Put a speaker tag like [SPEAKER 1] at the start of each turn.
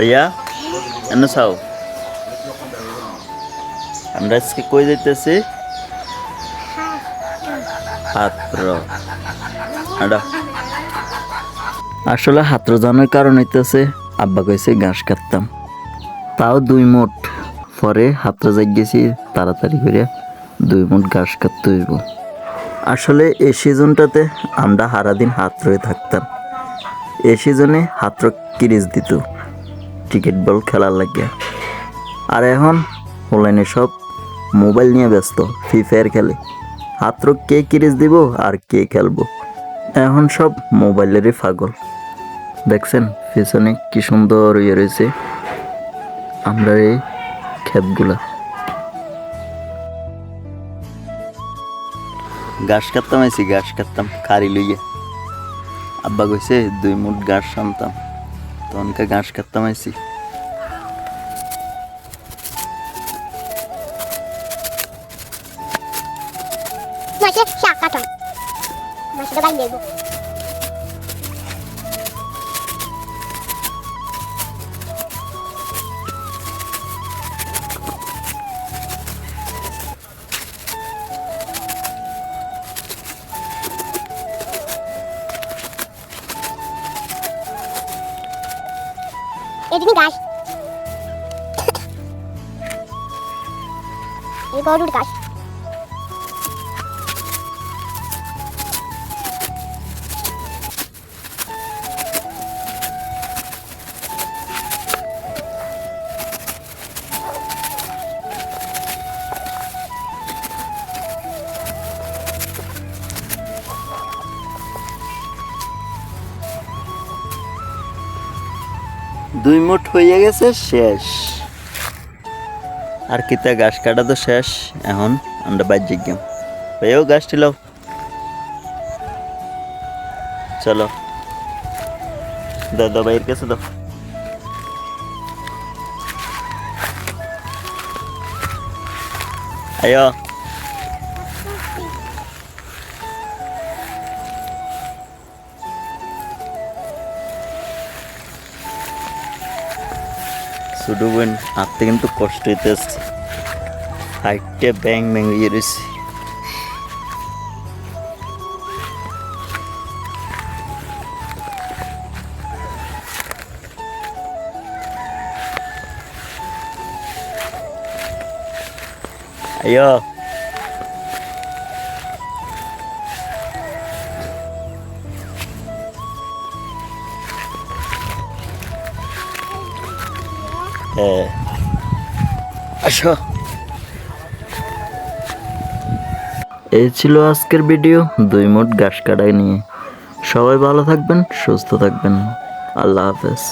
[SPEAKER 1] ভাইয়া, এনে চাও। আমরা আজকে কই যাইতেছি? হাত্র। আসলে হাত্র জানার কারণ হইতেছে, আব্বা কইছে ঘাস কাটতাম। তাও দুই মুঠ পরে হাত্র যাই গেছি, তাড়াতাড়ি করে দুই মুঠ ঘাস কাটতে হইব। আসলে এই সিজনটাতে আমরা সারাদিন হাত রয়ে থাকতাম। এই সিজনে হাত্র কিরিজ দিত। ক্রিকেট বল খেলার লাগে আর এখন অনলাইনে সব মোবাইল নিয়ে ব্যস্ত ফ্রি ফায়ার খেলে। হাত্র কে কিরিজ দিব আর কে খেলব? এখন সব মোবাইলেরই পাগল। দেখছেন, পিছনে কি সুন্দর ইয়ে রয়েছে। আমরা এই ক্ষেতগুলা ঘাস কাটতাম আইসি ঘাস কাটতাম খারি লইয়ে। আব্বা কইছে, দুই মুঠ ঘাস আনতাম। তখনকে ঘাস কাটতাম আইসি
[SPEAKER 2] মাসে শাক কাটন মাসে গাই দেবো এদিকে গাছ এই গরুর গাছ
[SPEAKER 1] দুই মুঠ হয়ে গেছে, শেষ। আর কিতা, গাছ কাটা তো শেষ। এখন আমরা বাহ্যিক গেম। ভাইও গাছ টিলাও চলো। দাদা ভাইয়ের কাছে দাও। আয়ো। ছোটো বোন হাঁটতে কিন্তু কষ্ট হইতেছে। হাইটটা ব্যাং ব্যাং হয়ে রয়েছে আয়ো হ্যাঁ। আসো। এই ছিল আজকের ভিডিও দুই মোট গাছ কাটাই নিয়ে। সবাই ভালো থাকবেন সুস্থ থাকবেন। আল্লাহ হাফেজ।